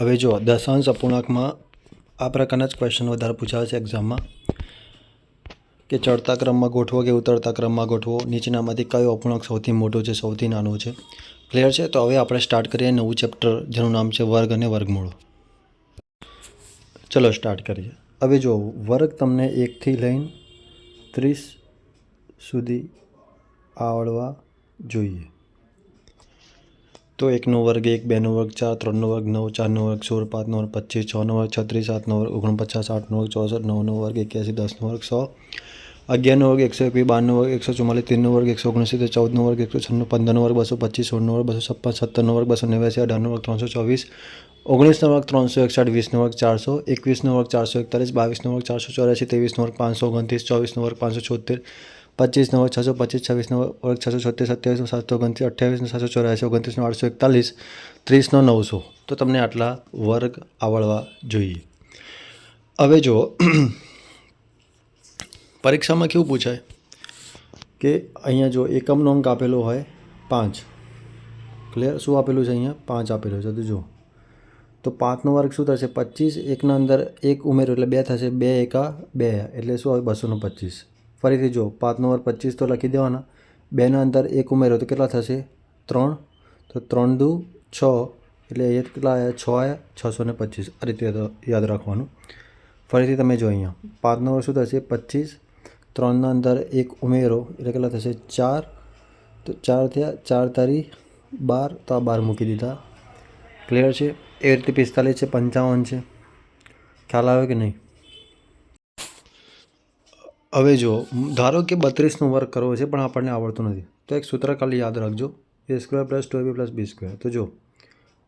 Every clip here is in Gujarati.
હવે જો, દશાંશ અપૂર્ણાંકમાં આ પ્રકારના જ ક્વેશ્ચન વધારે પૂછાવે છે એક્ઝામમાં કે ચડતા ક્રમમાં ગોઠવો કે ઉતરતા ક્રમમાં ગોઠવો, નીચેનામાંથી કયો અપૂર્ણાંક સૌથી મોટો છે, સૌથી નાનો છે? ક્લિયર છે? તો હવે આપણે સ્ટાર્ટ કરીએ નવું ચેપ્ટર જેનું નામ છે વર્ગ અને વર્ગમૂળો. ચલો સ્ટાર્ટ કરીએ. હવે જો, વર્ગ તમને એકથી લઈને ત્રીસ સુધી આવડવા જોઈએ. તો એકનો વર્ગ એક, બેનો વર્ગ ચાર, ત્રણનો વર્ગ નવ, ચારનો વર્ગ સોળ, પાંચનો વર્ગ પચીસ, છનો વર્ગ છત્રીસ, સાતનો વર્ગ ઓગણપચાસ, આઠનો વર્ગ ચોસઠ, નવનો વર્ગ એક્યાસી, દસનો વર્ગ સો. અગિયારનો વર્ગ એકસો એકવીસ બારનો વર્ગ એકસો ચુમ્માલીસ તેરનો વર્ગ એકસો ઓગણસિત્તેર ચૌદનો વર્ગ એકસો છન્નું, પંદરનો વર્ગ બસો પચીસ, સોળનો વર્ગ બસો છપ્પન, સત્તરનો વર્ગ બસો નેવ્યાસી, અઢારનો વર્ગ ત્રણસો ચોવીસ, ઓગણીસનો વર્ગ ત્રણસો એકસઠ, વીસનો વર્ગ ચારસો, એકવીસનો વર્ગ ચારસો એકતાલીસ, બાવીસનો વર્ગ ચારસો ચોર્યાસી, ત્રેવીસનો વર્ગ પાંચસો ઓગણત્રીસ, ચોવીસનો વર્ગ પાંચસો છોતેર પચીસનો નવ છસો પચીસ, છવ્વીસનો વર્ગ, છસો છત્રીસ, સત્યાવીસનો, સાતસો ઓગણત્રીસ, અઠ્યાવીસનો, સાતસો ચોર્યાસી ઓગણત્રીસનો, આઠસો એકતાલીસ, ત્રીસનો, નવસો. તો તમને આટલા વર્ગ આવડવા જોઈએ. હવે જુઓ પરીક્ષામાં કેવું પૂછાય? કે અહીંયા જો એકમનો અંક આપેલો હોય પાંચ. ક્લિયર શું આપેલું છે અહીંયા? પાંચ આપેલું છે. તો જો. તો પાંચનો વર્ગ શું થશે? પચીસ. એકના અંદર એક ઉમેરો એટલે બે થશે. બે એકા બે. એટલે શું આવે? બસોનો પચીસ. ફરીથી જો પાંચ નંબર પચીસ તો લખી દેવાના. બેના અંદર એક ઉમેરો તો કેટલા થશે? ત્રણ. તો ત્રણ દુ, છ. એટલે એ કેટલા આવ્યા છ આવ્યા છસો ને પચીસ. આ રીતે યાદ- રાખવાનું. ફરીથી તમે જો અહીંયા પાંચ નંબર શું થશે? પચીસ. ત્રણના અંદર એક ઉમેરો, એટલે કેટલા થશે? ચાર. તો ચાર થયા, ચાર તારીખ બાર. તો આ બાર મૂકી દીધા. ક્લિયર છે? એ રીતે પિસ્તાલીસ છે, પંચાવન છે. ખ્યાલ આવે કે નહીં? હવે જો, ધારો કે બત્રીસનું વર્ગ કરવો છે, પણ આપણને આવડતું નથી, તો એક સૂત્ર ખાલી યાદ રાખજો. A square plus two B plus B square. તો જો,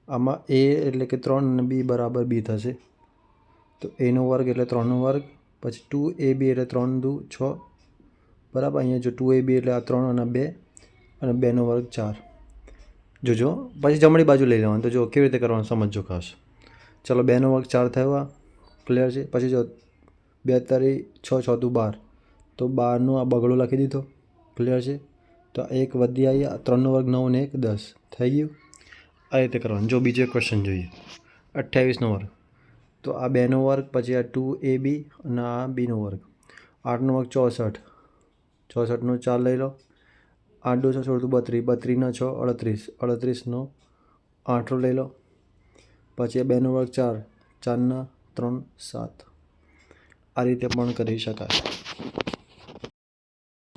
આમાં એ એટલે કે ત્રણ અને બી બરાબર બી થશે. તો એનો વર્ગ એટલે ત્રણનો વર્ગ, પછી ટુ એ બી એટલે ત્રણ દુ છ. બરાબર, અહીંયા જો ટુ એ બી એટલે આ ત્રણ અને બે, અને બેનો વર્ગ ચાર. જોજો પછી જમણી બાજુ લઈ લેવાનું. તો જો, કેવી રીતે કરવાનું સમજજો ખાસ ચલો, બેનો વર્ગ ચાર થયો. આ ક્લિયર છે? પછી જો, બે તારી છ છ દુ બાર. તો બારનો આ બગડો લખી દીધો. ક્લિયર છે? તો આ એક વધી આવી ત્રણનો વર્ગ નવ ને એક દસ. થઈ ગયું? આ રીતે કરવાનું. જો બીજો ક્વેશ્ચન જોઈએ. અઠ્યાવીસનો વર્ગ. તો આ બેનો વર્ગ પછી આ ટુ એ બી અને આ બીનો વર્ગ. આઠનો વર્ગ ચોસઠ. ચોસઠનો ચાર લઈ લો. આઠ દો છ સોળ બત્રીસ. બત્રીસનો છ અડત્રીસ. અડત્રીસનો આઠનો લઈ લો. પછી આ બેનો વર્ગ ચાર. ચારના ત્રણ સાત. આ રીતે પણ કરી શકાય.